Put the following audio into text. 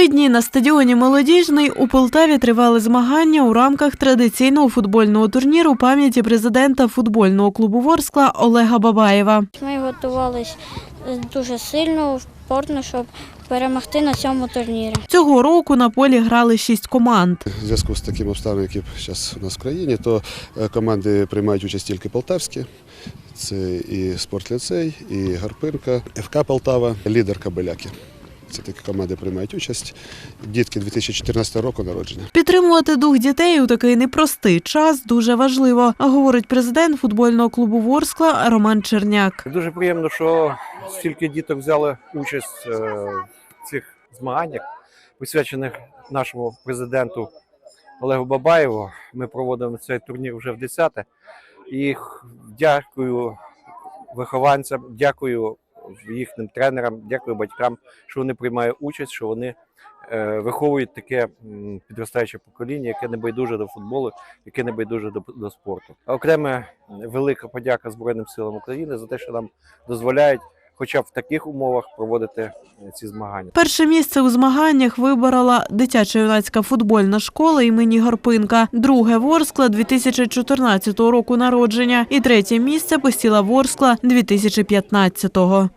Три дні на стадіоні Молодіжний у Полтаві тривали змагання у рамках традиційного футбольного турніру пам'яті президента футбольного клубу Ворскла Олега Бабаєва. Ми готувалися дуже сильно, впорно, щоб перемогти на цьому турнірі. Цього року на полі грали шість команд. В зв'язку з таким обставинами, які зараз у нас в країні, то е, команди приймають участь тільки полтавські. Це і спортліцей, і Гарпинка, ФК Полтава, лідер Кабеляки. Це такі команди приймають участь. Дітки 2014 року народження. Підтримувати дух дітей у такий непростий час дуже важливо, говорить президент футбольного клубу Ворскла Роман Черняк. Дуже приємно, що стільки діток взяли участь е, в цих змаганнях, присвячених нашому президенту Олегу Бабаєву. Ми проводимо цей турнір вже в 10-те. І дякую вихованцям, дякую їхнім тренерам, дякую батькам, що вони приймають участь, що вони е, виховують таке підростаюче покоління, яке не байдуже до футболу, яке не байдуже до, до спорту. Окрема велика подяка Збройним силам України за те, що нам дозволяють, хоча б в таких умовах, проводити е, ці змагання. Перше місце у змаганнях виборола дитяча юнацька футбольна школа імені Гарпинка, друге Ворскла 2014 року народження і третє місце посіла Ворскла 2015-го.